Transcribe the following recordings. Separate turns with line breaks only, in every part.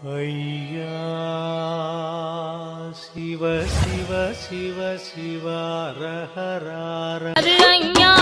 ஐயா சிவ சிவ சிவ சிவ ரஹரார
அது அஞ்ஞான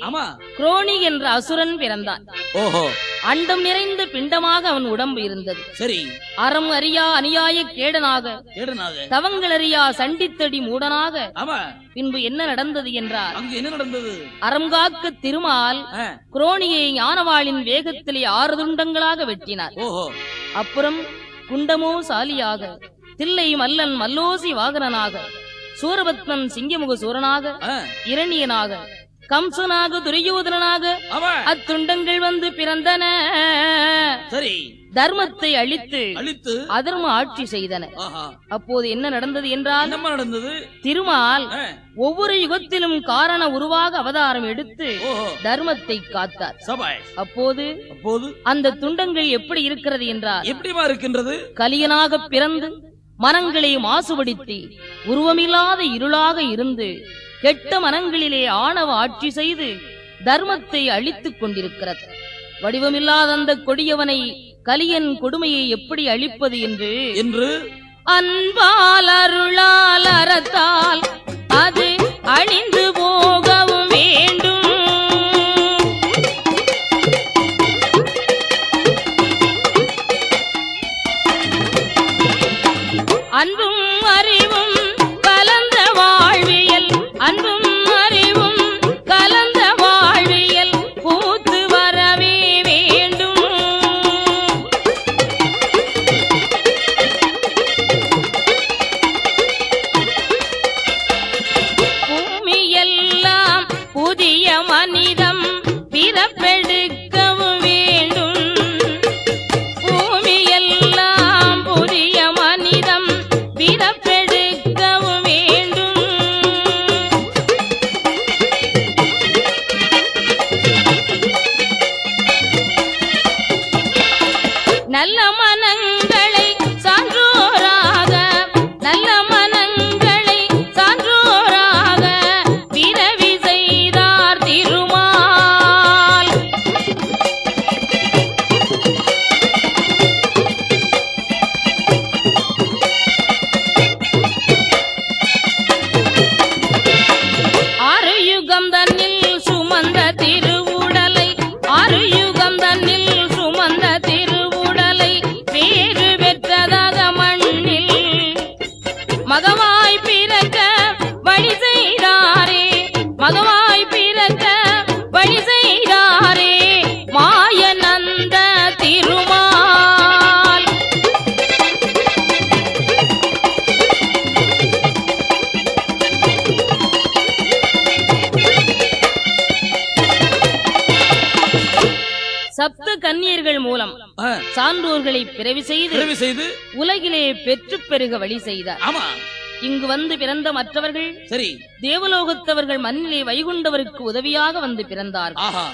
ஆமா.
குரோணி என்ற அசுரன் பிறந்தான்.
ஓஹோ.
அண்டம் நிறைந்த பிண்டமாக அவன் உடம்பு இருந்தது.
சரி.
அறம் அறியா அநியாய கேடனாக
கேடனாக.
தவங்களறியா சண்டித்தடி மூடனாக
ஆமா.
பின்பு என்ன நடந்தது என்றார்.
அங்க என்ன நடந்தது?
அறங்காக்க திருமால்
ஆ,
குரோணியை ஞானவாளின் வேகத்திலே ஆறு துண்டங்களாக வெட்டினார்.
ஓஹோ.
அப்புறம் குண்டமோ சாலியாக தில்லை மல்லன் மல்லோசி வாகனனாக சூரபத்மன் சிங்கமுக சூரனாக இரணியனாக கம்சனாக துரியோதனனாக
ஆமா
அத்துண்டங்கள் வந்து பிறந்தன.
சரி.
தர்மத்தை அழித்து
அழித்து
அதர்ம ஆட்சி செய்தன. அப்போது என்ன நடந்தது என்றால்
நடந்தது?
திருமால் ஒவ்வொரு யுகத்திலும் காரண உருவாக அவதாரம் எடுத்து தர்மத்தை காத்தார். அப்போது
அப்போது?
அந்த துண்டங்கள் எப்படி இருக்கிறது என்றால்
எப்படிமா இருக்கின்றது?
கலியனாக பிறந்து மனங்களை மாசுபடுத்தி உருவமில்லாத இருளாக இருந்து கெட்ட மனங்களிலே ஆணவ ஆட்சி செய்து தர்மத்தை அழித்துக் கொண்டிருக்கிறது. வடிவமில்லாத அந்த கொடியவனை கலியன் கொடுமையை எப்படி அழிப்பது என்று
என்று
அன்பால் அருளால் அறத்தால் அது அழிந்து போகவும் சான்றோர்களை பிறவி செய்து
பிறவி செய்து
உலகிலே பெற்று பெருக வழி செய்தார்.
ஆமா.
இங்கு வந்து பிறந்த மற்றவர்கள்
சரி.
தேவலோகத்தவர்கள் மண்ணிலே வைகுண்டவருக்கு உதவியாக வந்து பிறந்தார்கள்.
ஆஹா.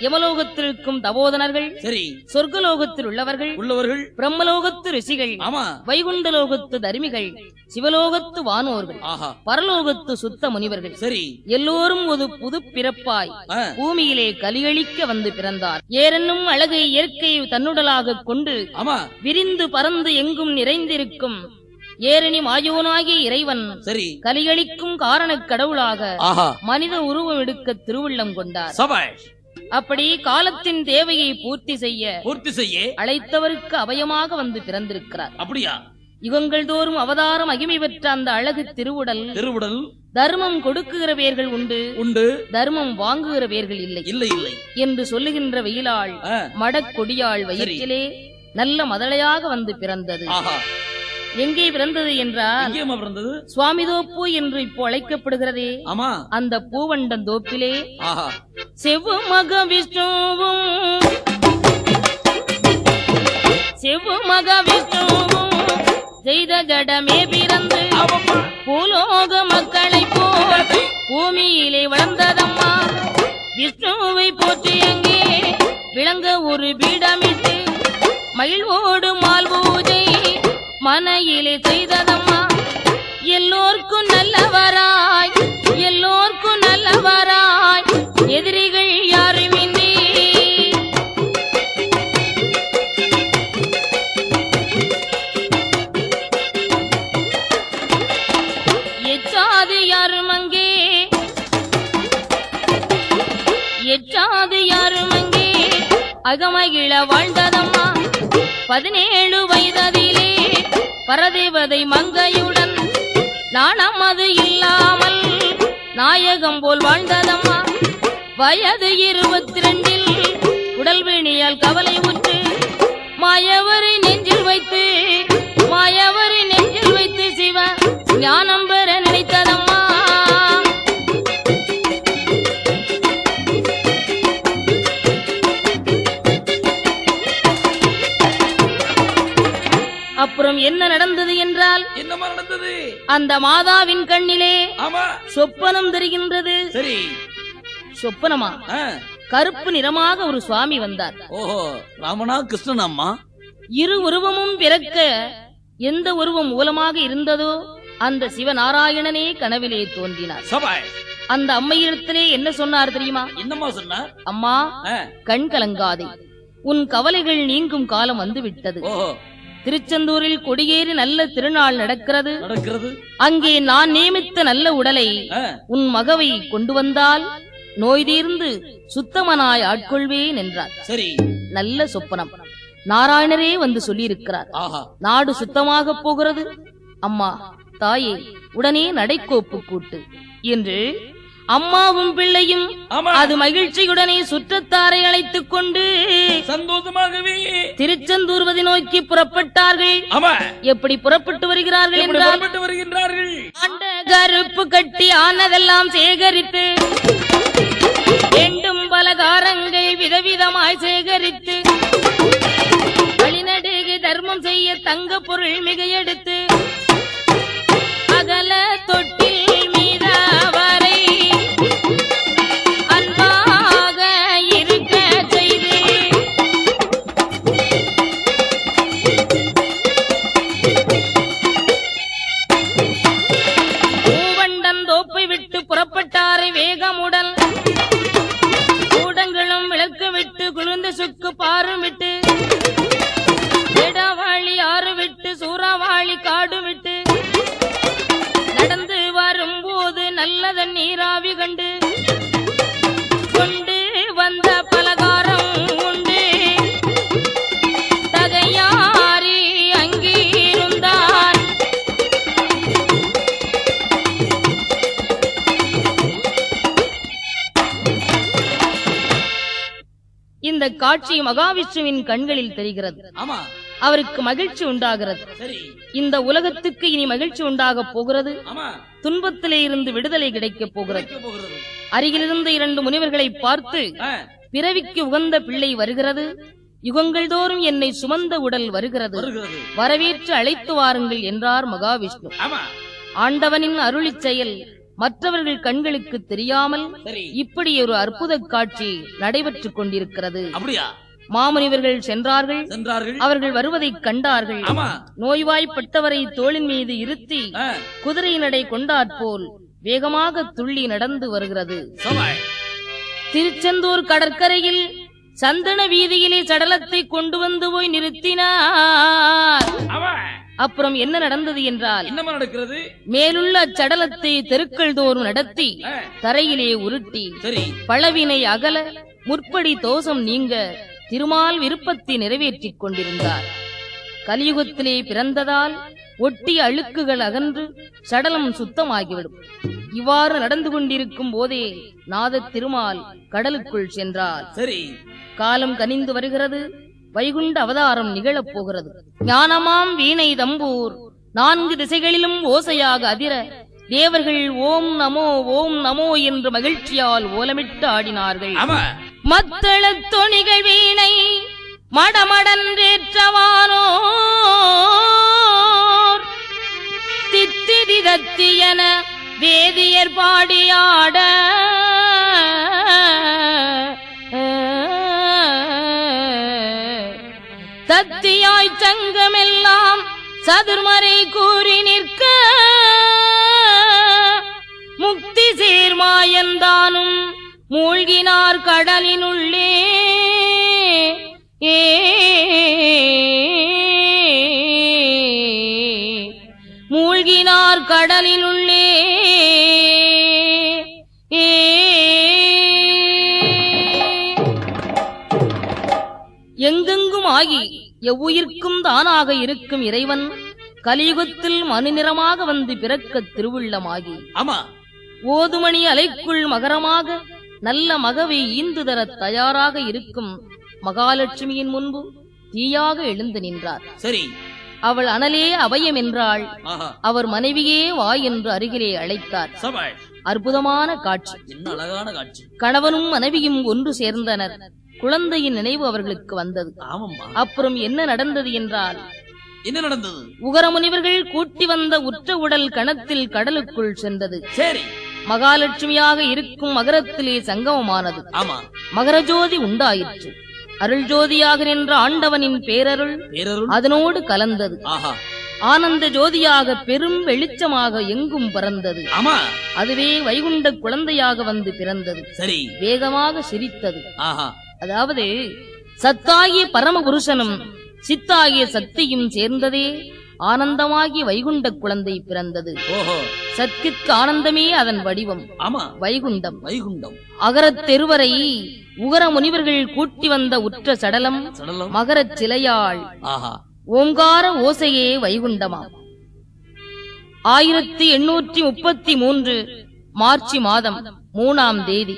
யமலோகத்தில் இருக்கும் தபோதனர்கள்
சரி.
சொர்க்கலோகத்தில் உள்ளவர்கள்
உள்ளவர்கள்
பிரம்மலோகத்து ரிஷிகள்
ஆமா.
வைகுண்டலோகத்து தருமிகள் சிவலோகத்து வானோர்கள்
ஆஹா.
பரலோகத்து சுத்த முனிவர்கள்.
சரி.
எல்லோரும் ஒரு புது பிறப்பாய் பூமியிலே கலியளிக்க வந்து பிறந்தார். ஏரென்னும் அழகை இயற்கை தன்னுடலாக கொண்டு
ஆமா.
விரிந்து பறந்து எங்கும் நிறைந்திருக்கும் ஏரணி மாயோனாகிய இறைவன்
சரி.
கலியளிக்கும் காரணக் கடவுளாக மனித உருவம் எடுக்க திருவுள்ளம் கொண்டார்.
சபாஷ்.
அப்படி காலத்தின் தேவையை பூர்த்தி செய்ய
பூர்த்தி செய்ய
அழைத்தவருக்கு அபயமாக வந்து பிறந்திருக்கிறார்.
அப்படியா?
யுகங்கள் தோறும் அவதார மகிமை பெற்ற அந்த அழகு திருவுடல்
திருவுடல்
தர்மம் கொடுக்குகிற பேர்கள் உண்டு.
உண்டு.
தர்மம் வாங்குகிற பேர்கள் இல்லை.
இல்லை இல்லை.
என்று சொல்லுகின்ற வெயிலாள் மடக்கொடியாள் வயிற்றிலே நல்ல மதளையாக வந்து பிறந்தது. எங்கே பிறந்தது என்றால்
பிறந்தது?
சுவாமிதோப்பு என்று இப்போ அழைக்கப்படுகிறதே அந்த பூவண்டன் தோப்பிலே
ஆஹா
விஷ்ணுவும் செவ்வுமக விஷ்ணுவும் செய்த ஜடமே பிறந்து பூலோக மக்களை போல் பூமியிலே வளர்ந்ததம்மா. விஷ்ணுவை போற்றி எங்கே விளங்க ஒரு பீடமிட்டு மகிழ்வோடு மால் பூஜை மனையிலே செய்ததம்மா. எல்லோர்க்கும் நல்லவராய் எல்லோர்க்கும் நல்லவராய். எதிரிகள் யாருமின்றி? எச்சாது யாரும் அங்கே? எச்சாது யாரும் அங்கே? அகமகிழ வாழ்ந்ததம்மா. பதினேழு வயததிலே பரதேவதை மங்கையுடன். நாணம் அது இல்லாமல் நாயகம் போல் வாழ்ந்ததம்மா. வயது இருபத்தி ரெண்டில் உடல் வீணியால் கவலை உற்று மாயவரை நெஞ்சில் வைத்து மாயவரை நெஞ்சில் வைத்து சிவ ஞானம் பெற நினைத்ததம்மா. அப்புறம் என்ன நடந்தது என்றால்
என்னம்மா நடந்தது?
அந்த மாதாவின் கண்ணிலே சொப்பனம் தெரிகின்றது.
சரி.
சொப்பனமா? கருப்பு நிறமாக ஒரு சுவாமி வந்தார்.
ஓஹோ ராமனா கிருஷ்ணனாம்மா
இரு உருவமும் பிறக்க எந்த உருவம் மூலமாக இருந்ததோ அந்த சிவநாராயணனே கனவிலே தோன்றினார்.
சபாஷ்
அந்த அம்மையிடத்திலே என்ன சொன்னார் தெரியுமா?
என்னம்மா சொன்னார்
அம்மா கண் கலங்காதே. உன் கவலைகள் நீங்கும் காலம் வந்து விட்டது திருச்செந்தூரில் கொடியேறி நல்ல திருநாள் நடக்கிறது.
நடக்கிறது.
அங்கே நான் நியமித்த நல்ல உடலை உன் மகவை கொண்டு வந்தால் நோய் தீர்ந்து சுத்தமனாய் ஆட்கொள்வேன் என்றார்.
சரி.
நல்ல சொப்பனம். நாராயணரே வந்து சொல்லியிருக்கிறார். நாடு சுத்தமாக போகிறது. அம்மா தாயே உடனே நடைக்கோப்பு கூட்டு. என்று அம்மாவும் பிள்ளையும் அது மகிழ்ச்சியுடனே சுற்றத்தாரை அழைத்துக் கொண்டு
சந்தோஷமாகவே
திருச்செந்தூர்வதி நோக்கி புறப்பட்டார்கள். எப்படி புறப்பட்டு வருகிறார்கள் என்றால்
வருகின்றார்கள்?
கருப்பு கட்டி ஆனதெல்லாம் சேகரித்து வேண்டும் பலகாரங்கள் விதவிதமாய் சேகரித்து வழிநடுகு தர்மம் செய்ய தங்க பொருள் மிக எடுத்து அகல தொட்டி காட்சி மகாவிஷ்ணுவின் கண்களில் தெரிகிறது. அவருக்கு மகிழ்ச்சி உண்டாகிறது. இந்த உலகத்துக்கு இனி மகிழ்ச்சி உண்டாக போகிறது. துன்பத்திலே இருந்து விடுதலை
கிடைக்க போகிறது.
அருகிலிருந்த இரண்டு முனிவர்களை பார்த்து பிறவிக்கு உகந்த பிள்ளை வருகிறது. யுகங்கள் தோறும் என்னை சுமந்த உடல் வருகிறது. வரவேற்று அழைத்து வாருங்கள் என்றார் மகாவிஷ்ணு. ஆண்டவனின் அருளிச் செயல் மற்றவர்கள் கண்களுக்கு தெரியாமல் இப்படி ஒரு அற்புத காட்சி நடைபெற்றுக் கொண்டிருக்கிறது.
அப்படியா?
மாமுனிவர்கள் சென்றார்கள்.
சென்றார்கள்.
அவர்கள் வருவதைக் கண்டார்கள். நோய்வாய்ப்பட்டவரை தோளின் மீது இருத்தி குதிரை நடை கொண்டாற்போல் வேகமாக துள்ளி நடந்து வருகிறது. திருச்செந்தூர் கடற்கரையில் சந்தன வீதியிலே சடலத்தை கொண்டு வந்து போய் நிறுத்தினார். அப்புறம் என்ன நடந்தது என்றால்
என்னமா நடக்கிறது?
மேலுள்ள அச்சடலத்தை தெருக்கள் தோறும் நடத்தி தரையிலே உருட்டி
சரி.
பழவினை அகல முற்படி தோஷம் நீங்க திருமால் விருப்பத்தை நிறைவேற்றிக் கொண்டிருந்தார். கலியுகத்திலே பிறந்ததால் ஒட்டிய அழுக்குகள் அகன்று சடலம் சுத்தமாகிவிடும். இவ்வாறு நடந்து கொண்டிருக்கும் போதே நாத திருமால் கடலுக்குள் சென்றார்.
சரி.
காலம் கனிந்து வருகிறது வைகுண்ட அவதாரம் நிகழப் போகிறது. ஞானமாம் வீணை தம்பூர். நான்கு திசைகளிலும் ஓசையாக அதிர தேவர்கள் ஓம் நமோ ஓம் நமோ என்று மகிழ்ச்சியால் ஓலமிட்டு ஆடினார்கள். மத்தள தொணிகள் வீணை மடமடன்றேற்றவானோர். தித்திதி தத்தியன வேதியர் பாடியாட சங்கமெல்லாம் சதுர்மறை கூறி நிற்க. முக்தி சேர்மாயந்தானும் மூழ்கினார் கடலினுள்ளே. ஏ. மூழ்கினார் கடலினுள்ளே. எங்கெங்கும் ஆகி எவ்வுயிர்க்கும் தானாக இருக்கும் இறைவன் கலியுகத்தில் மனுநிறமாக வந்து பிறக்க திருவுள்ளமாகி
ஆமா.
ஓதுமணி அலைக்குள் மகரமாக நல்ல மகவை ஈந்து தர தயாராக இருக்கும் மகாலட்சுமியின் முன்பு தீயாக எழுந்து நின்றார்.
சரி.
அவள் அனலே அபயம் என்றாள். அவர் மனைவியே வா என்று அருகிலே அழைத்தார். அற்புதமான காட்சி.
என்ன அழகான காட்சி.
கணவனும் மனைவியும் ஒன்று சேர்ந்தனர். குழந்தையின் நினைவு அவர்களுக்கு வந்தது. அப்புறம் என்ன நடந்தது என்றால்
என்ன நடந்தது?
உகர முனிவர்கள் கூட்டி வந்த உற்ற உடல் கணத்தில் கடலுக்குள் சென்றது.
சரி.
மகாலட்சுமியாக இருக்கும் மகரத்திலே சங்கமமானது.
ஆமா.
மகரஜோதி உண்டாயிற்று. அருள் ஜோதியாக நின்ற ஆண்டவனின் பேரருள்? அதனோடு கலந்தது.
ஆஹா.
ஆனந்த ஜோதியாக பெரும் வெளிச்சமாக எங்கும் பறந்தது.
ஆமா.
அதுவே வைகுண்ட குழந்தையாக வந்து பிறந்தது.
சரி.
வேகமாக சிரித்தது.
ஆஹா.
அதாவது சத்தாகிய பரமபுருஷனும் சித்தாகிய சக்தியும் சேர்ந்ததே ஆனந்தமாகி வைகுண்ட குழந்தை பிறந்தது.
ஓஹோ.
சத்திற்கு ஆனந்தமே அதன் வடிவம்.
ஆமா.
வைகுண்டம்.
வைகுண்டம்.
அகரத் தெருவரை உகர முனிவர்கள் கூட்டி வந்த உற்ற சடலம். மகரச் சிலையாள்.
ஆஹா.
ஓங்கார ஓசையே வைகுண்டமாம். ஆயிரத்தி எண்ணூற்றி முப்பத்தி மூன்று மார்ச் மாதம் மூணாம் தேதி.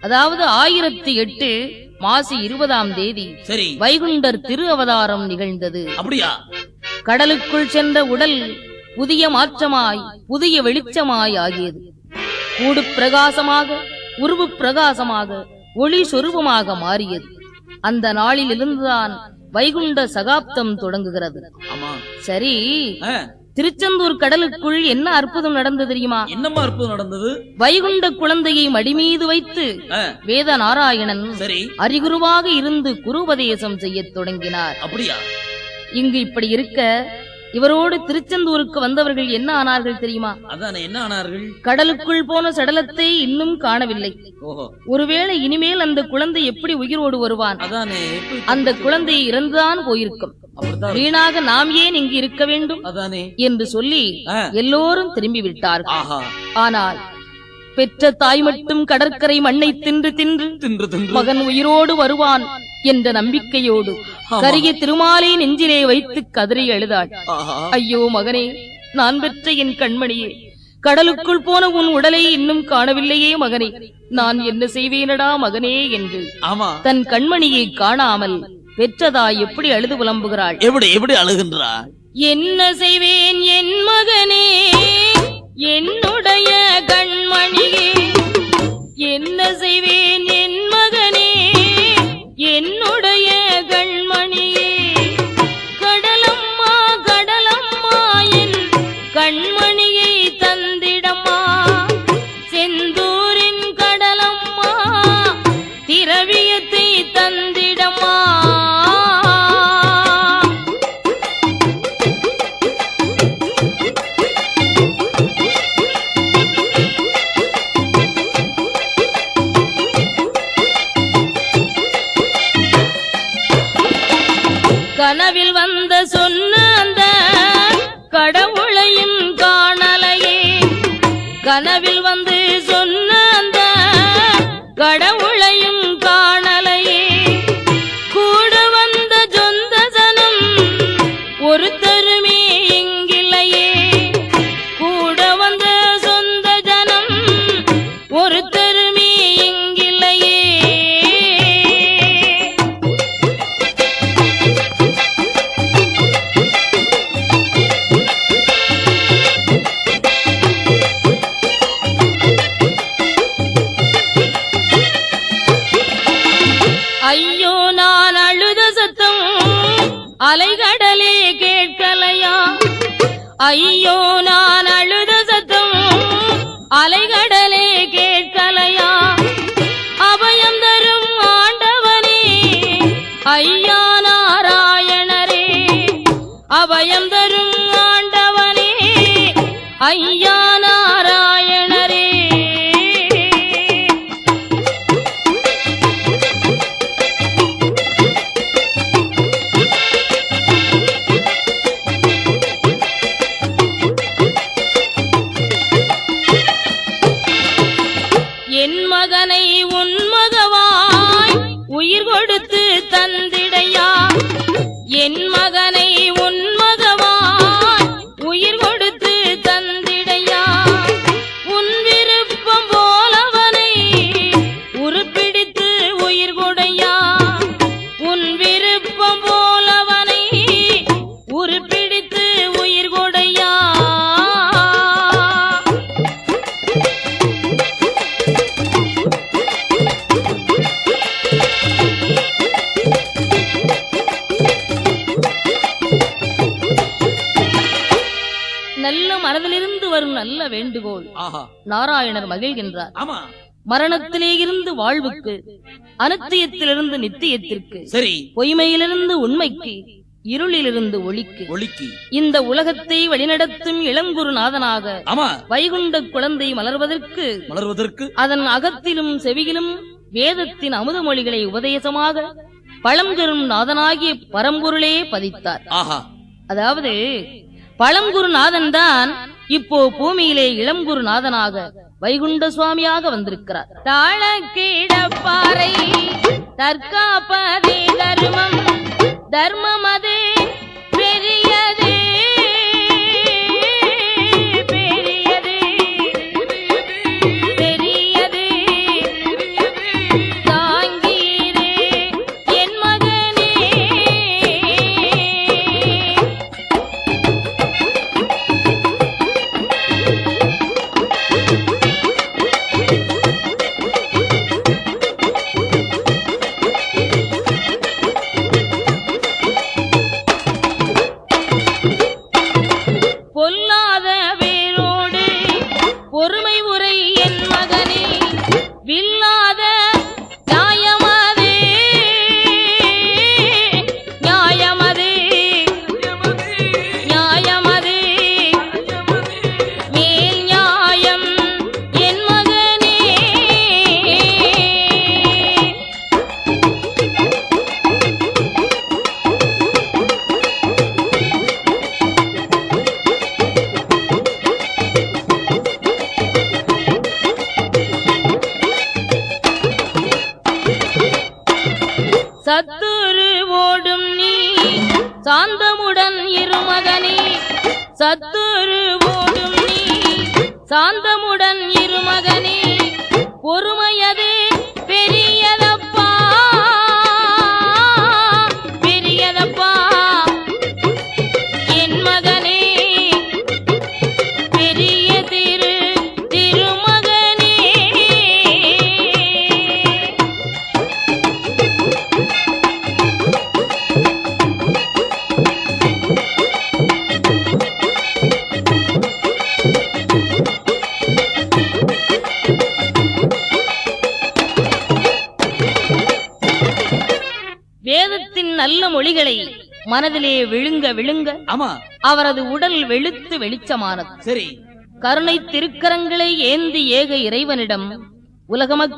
அதாவது ஆயிரத்தி எட்டு மாசி இருபதாம் தேதி
சரி.
வைகுண்டர் திரு அவதாரம் நிகழ்ந்தது.
அப்படியா?
கடலுக்குள் சென்ற உடல் புதிய மாற்றமாய் புதிய வெளிச்சமாய் ஆகியது. கூடு பிரகாசமாக உருவு பிரகாசமாக ஒளி சொரூபமாக மாறியது. அந்த நாளிலிருந்துதான் வைகுண்ட சகாப்தம் தொடங்குகிறது. சரி. திருச்செந்தூர் கடலுக்குள் என்ன அற்புதம் நடந்தது தெரியுமா?
என்னம்மா அற்புதம் நடந்தது?
வைகுண்ட குழந்தையை மடிமீது வைத்து வேத நாராயணன்
சரி.
அறிகுருவாக இருந்து குருபதேசம் செய்யத் தொடங்கினார்.
அப்படியா?
இங்கு இப்படி இருக்க இவரோடு திருச்செந்தூருக்கு வந்தவர்கள் என்ன ஆனார்கள் தெரியுமா?
அதானே என்ன ஆனார்கள்?
கடலுக்குள் போன சடலத்தை இன்னும் காணவில்லை. ஒருவேளை இனிமேல் அந்த குழந்தை எப்படி உயிரோடு வருவான்? அந்த குழந்தை இறந்துதான் போயிருக்கும். வீணாக நாம் ஏன் இங்கு இருக்க வேண்டும்? என்று சொல்லி எல்லோரும் திரும்பி விட்டார்கள் ஆனால் பெற்ற தாய் மட்டும் கடற்கரை மண்ணை தின்று தின்று
தின்று தின்று.
மகன் உயிரோடு வருவான் என்ற நம்பிக்கையோடு. கரிய திருமாலை நெஞ்சிலே வைத்து கதறி அழுதாள்.
ஆஹா.
ஐயோ மகனே நான் பெற்ற என் கண்மணியே கடலுக்குள் போன உன் உடலை இன்னும் காணவில்லையே மகனே. நான் என்ன செய்வேனடா மகனே என்று தன் கண்மணியை காணாமல் பெற்றதாய் எப்படி அழுது புலம்புகிறாள்?
எப்படி எப்படி அழுகின்றார்
என்ன செய்வேன் என் மகனே? என்னுடைய கண்மணியே என்ன செய்வேன் Nabi நாராயணர் மகிழ்கின்றார். மரணத்திலே இருந்து வாழ்வுக்கு அனுத்தியத்திலிருந்து நித்தியத்திற்கு
சரி.
பொய்மையிலிருந்து உண்மைக்கு இருளிலிருந்து ஒளிக்கு
ஒளிக்கு.
இந்த உலகத்தை வழிநடத்தும் இளங்குருநாதனாக வைகுண்ட குழந்தை மலர்வதற்கு
மலர்வதற்கு.
அதன் அகத்திலும் செவியிலும் வேதத்தின் அமுத மொழிகளை உபதேசமாக பழம்பெரும் நாதனாகிய பரம்பொருளே பதித்தார். அதாவது பழங்குருநாதன் தான் இப்போ பூமியிலே இளங்குருநாதனாக வைகுண்ட சுவாமியாக வந்திருக்கிறார். தாழக்கீழப்பாறை தற்காப்பதே தர்மம் தர்மமதே பெரிய மனதிலே விழுங்க விழுங்க.
ஆமா.
அவரது உடல் வெளுத்து வெளிச்சமானது.
சரி.
கருணை திருக்கரங்களை ஏந்தி ஏக இறைவனிடம் உலகமக்கள்